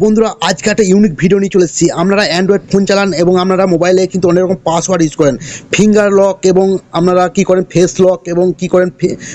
বন্ধুরা, আজকে একটা ইউনিক ভিডিও নিয়ে চলে এসেছি। আপনারা অ্যান্ড্রয়েড ফোন চালান এবং আপনারা মোবাইলে কিন্তু অনেক রকম পাসওয়ার্ড ইউজ করেন। ফিঙ্গার লক এবং আপনারা কি করেন? ফেস লক এবং কি করেন?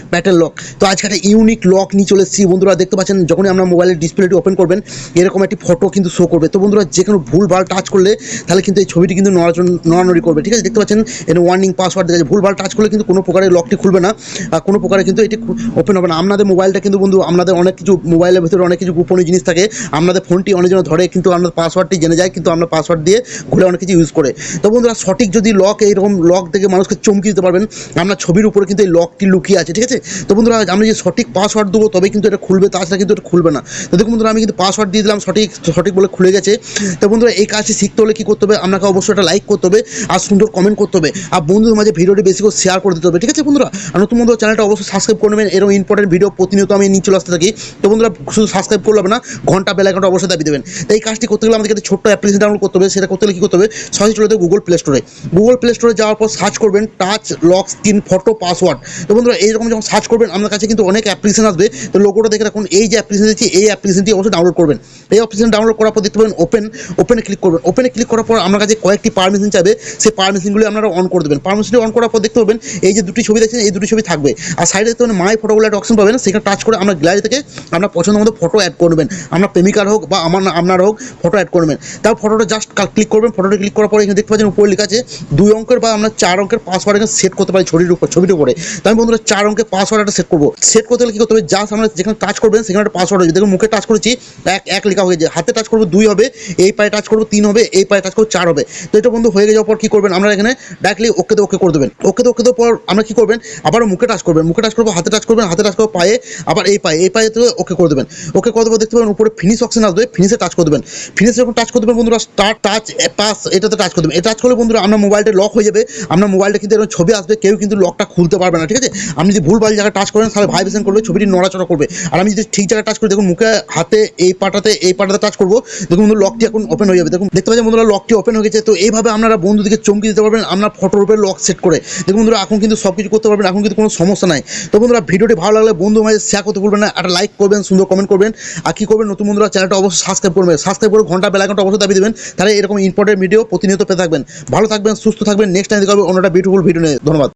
প্যাটেল লক তো আজকে একটা ইউনিক লক নিয়ে চলে এসেছি। বন্ধুরা, দেখতে পাচ্ছেন, যখনই আপনার মোবাইলের ডিসপ্লেটি ওপেন করবেন, এরকম একটি ফটো কিন্তু শো করবে। তো বন্ধুরা, যে কোনো ভুল ভালো টাচ করলে, তাহলে কিন্তু এই ছবিটি কিন্তু নড়াচড়- করবে। ঠিক আছে, দেখতে পাচ্ছেন, এর ওয়ার্নিং পাসওয়ার্ড দেখা ভুল ভালো টাচ করলে কিন্তু কোনো প্রকারের লকটি খুলবে না কোনো প্রকারে কিন্তু এটি ওপেন হবে না। আপনাদের মোবাইলটা কিন্তু বন্ধু, আপনাদের অনেক কিছু মোবাইলের ভিতরে অনেক কিছু গোপনীয় জিনিস থাকে। আপনাদের ফোনটি অনেকজন ধরে, কিন্তু আপনার পাসওয়ার্ডটি জেনে যায় কিন্তু আমরা পাসওয়ার্ড দিয়ে খুলে অনেক কিছু ইউজ করে। তো বন্ধুরা, সঠিক যদি লক এইরকম লক থেকে মানুষকে চমকি দিতে পারবেন আপনার ছবির উপরে কিন্তু এই লকটি লুকিয়ে আছে, ঠিক আছে? তো বন্ধুরা, আমরা যে সঠিক পাসওয়ার্ড দেবো তবে কিন্তু এটা খুলবে তাছাড়া কিন্তু এটা খুলবে না। তো দেখুন বন্ধুরা, আমি কিন্তু পাসওয়ার্ড দিয়ে দিলাম, সঠিক সঠিক বলে খুলে গেছে। তো বন্ধুরা, এই কাজটি শিখতে হলে কী করতে হবে? আপনাকে অবশ্যই একটা লাইক করতে হবে আর সুন্দর কমেন্ট করতে হবে। আর বন্ধুদের মাঝে ভিডিওটি বেশি করে শেয়ার করে দিতে হবে, ঠিক আছে বন্ধুরা? আর নতুন বন্ধুরা চ্যানেলটা অবশ্যই সাবস্ক্রাইব করে নেবেন। এরকম ইম্পর্টেন্ট ভিডিও প্রতিনিয়ত আমি নিয়ে চলে আসতে থাকি। তো বন্ধুরা, শুধু সাবস্ক্রাইব করলে হবে না ঘণ্টা বেলা আইকনটা অবশ্যই দাবি দেবেন। এই কাজটি করতে গেলে আমাদেরকে ছোট্ট অ্যাপ্লিকেশন ডাউনলোড করতে হবে। সেটা করতে গেলে কী করতে হবে? সহজে চলে যেতে গুগল প্লে স্টোরে গুগল প্লে স্টোরে যাওয়ার পর সার্চ করবেন touch lock screen photo password তো বন্ধুরা এইরকম যখন সার্চ করবেন, আপনার কাছে কিন্তু অনেক অ্যাপ্লিকেশন আসবে। তো লোগোটা দেখে রাখুন। এই যে অ্যাপ্লিকেশন দিচ্ছি, এই অ্যাপ্লিকেশনটি অবশ্যই ডাউনলোড করবেন। এই অ্যাপ্লিকেশন ডাউনলোড করার পর দেখতে পাবেন ওপেন ওপেনে ক্লিক করবেন। ওপেনে ক্লিক করার পর আপনার কাছে কয়েকটি পারমিশন চাইবে। সেই পারমিশনগুলি আপনারা অন করে দেবেন। পারমিশনটি অন করার পর দেখতে পাবেন, এই যে দুটি ছবি দেখছেন, এই দুটি ছবি থাকবে। আর সাইডে দেখতে পাবেন মাই ফটো বলে একটা অপশন পাবেন। সেখানে টাচ করে আমরা গ্যালারি থেকে আপনার পছন্দ মতো ফটো অ্যাড করবেন আপনার প্রেমিকার হোক বা আমার আপনার হোক ফটো অ্যাড করবেন তার ফটোটা জাস্ট ক্লিক করবেন ফটোটা ক্লিক করার পরে এখানে দেখতে পাচ্ছেন উপরে লেখা আছে, দুই অঙ্কের বা আমরা চার অঙ্কের পাসওয়ার্ড এখানে সেট করতে পারি ছবির উপর, ছবির উপরে। তো আমি বন্ধুরা চার অঙ্কের পাসওয়ার্ড একটা সেট করব। সেট করতে গেলে কী করতে হবে? জাস্ট আমরা যেখানে টাচ করবেন, সেখানে একটা পাসওয়ার্ড হবে দেখুন, মুখে টাচ করেছি, এক এক লেখা হয়ে যায় হাতে টাচ করব দুই হবে, এই পায়ে টাচ করব তিন হবে, এই পায়ে টাচ করব চার হবে। তো এটা বন্ধু হয়ে যাওয়ার পর কী করবেন? আমরা এখানে ডাইরেক্টলি ওকে তো ওকে করে দেবেন। ওকে তো ওকে তো পর আমরা কী করবেন? আবার মুখে টাচ করবেন। মুখে টাচ করব, হাতে টাচ করবেন, হাতে টাচ করব পায়ে, আবার এই পায়ে এই পায়ে তো ওকে করে দেবেন। ওকে করে দেবো দেখতে পাবেন উপরে ফিনিশ অপশন আসবে ফিনিশে টাচ করে দেবেন। ফিনিশে যখন টাচ করে দেবেন বন্ধুরা স্টার্ট টাচ পাস এটাতে টাচ করে দেবেন। এটা টাচ করলে বন্ধুরা, আপনার মোবাইলটা লক হয়ে যাবে। আপনার মোবাইলটা কিন্তু এরকম ছবি আসবে, কেউ কিন্তু লকটা খুলতে পারবে না, ঠিক আছে? আপনি যদি ভুল ভালো জায়গায় টাচ করেন, তাহলে ভাইব্রেশন করবে ছবিটি নড়াচড়া করবে। আর আমি যদি ঠিক জায়গায় টাচ করি, দেখুন মুখে, হাতে, এই পাটাতে এই পাটাতে টাচ করব। দেখুন বন্ধু লকটি এখন ওপেন হয়ে যাবে। দেখুন, দেখতে পাচ্ছেন বন্ধুরা লকটি ওপেন হয়ে গেছে। তো এইভাবে আপনারা বন্ধুদিকে চমকে দিতে পারবেন, আপনার ফটোর উপরে লক সেট করে। দেখুন বন্ধুরা, এখন কিন্তু সব কিছু করতে পারবেন, এখন কিন্তু কোনো সমস্যা নাই। তো বন্ধুরা, ভিডিওটি ভালো লাগলে বন্ধু মাঝে শেয়ার করতে ভুলবেন না। একটা লাইক করবেন, সুন্দর কমেন্ট করবেন। আর কি করবেন নতুন বন্ধুরা চ্যানেলটা অবশ্যই সাবস্ক্রাইব করবেন। সাবস্ক্রাইব করে ঘণ্টা বেলা ঘণ্টা অবশ্যই দাবি দেবেন। তাহলে এরকম ইম্পর্টেন্ট ভিডিও প্রতিনিয়ত পেয়ে থাকবেন। ভালো থাকবেন, সুস্থ থাকবেন। নেক্সট টাইম দেখা হবে অন্যটা বিউটিফুল ভিডিও নিয়ে। ধন্যবাদ।